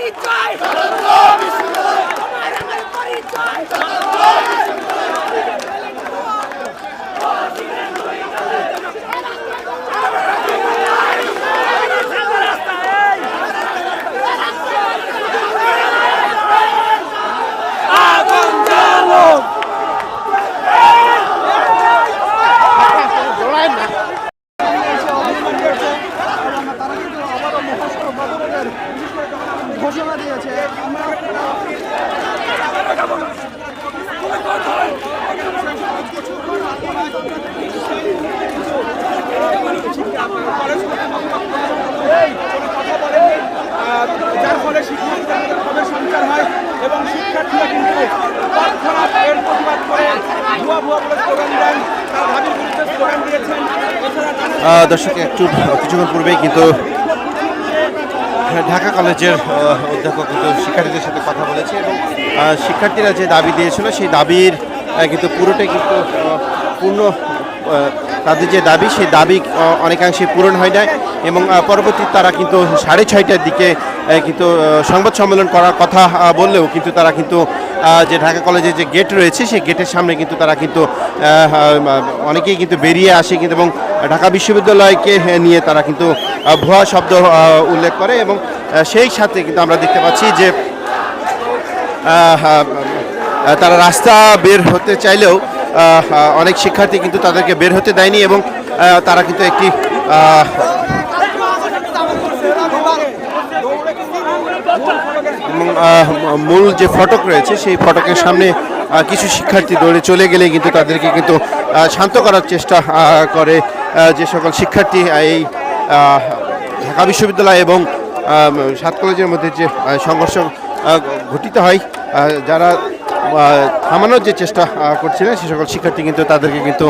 Party driver! ঘোষণা দিয়েছে যার ফলে শিক্ষার্থীদের ক্ষোভের সঞ্চার হয় এবং শিক্ষার্থীরা কিন্তু তৎক্ষণাৎ এর প্রতিবাদ করে ভুয়া ভুয়া বলে স্লোগান দেন তার দাবির বিরুদ্ধে স্লোগান দিয়েছেন। এছাড়া জানা আহ, দর্শক একটু কিছুক্ষণ পূর্বেই কিন্তু ঢাকা কলেজের অধ্যাপক কিন্তু শিক্ষার্থীদের সাথে কথা বলেছে এবং শিক্ষার্থীরা যে দাবি দিয়েছিল সেই দাবির কিন্তু পুরোটাই কিন্তু পূর্ণ তাদের যে দাবি সেই দাবি অনেকাংশে পূরণ হয় নাই এবং পরবর্তী তারা কিন্তু সাড়ে ছয়টার দিকে কিন্তু সংবাদ সম্মেলন করার কথা বললেও কিন্তু তারা কিন্তু যে ঢাকা কলেজের যে গেট রয়েছে সেই গেটের সামনে কিন্তু তারা কিন্তু অনেকেই কিন্তু বেরিয়ে আসে কিন্তু এবং ঢাকা বিশ্ববিদ্যালয়কে নিয়ে তারা কিন্তু ভুয়া শব্দ উল্লেখ করে এবং সেই সাথে কিন্তু আমরা দেখতে পাচ্ছি যে তারা রাস্তা বের হতে চাইলেও অনেক শিক্ষার্থী কিন্তু তাদেরকে বের হতে দেয়নি এবং তারা কিন্তু একটি মূল যে ফটক রয়েছে, সেই ফটকের সামনে কিছু শিক্ষার্থী দৌড়ে চলে গেলে কিন্তু তাদেরকে কিন্তু শান্ত করার চেষ্টা করে যে সকল শিক্ষার্থী এই ঢাকা বিশ্ববিদ্যালয় এবং সাত কলেজের মধ্যে যে সংঘর্ষ ঘটিত হয় যারা থামানোর যে চেষ্টা করছিলেন, সে সকল শিক্ষার্থী কিন্তু তাদেরকে কিন্তু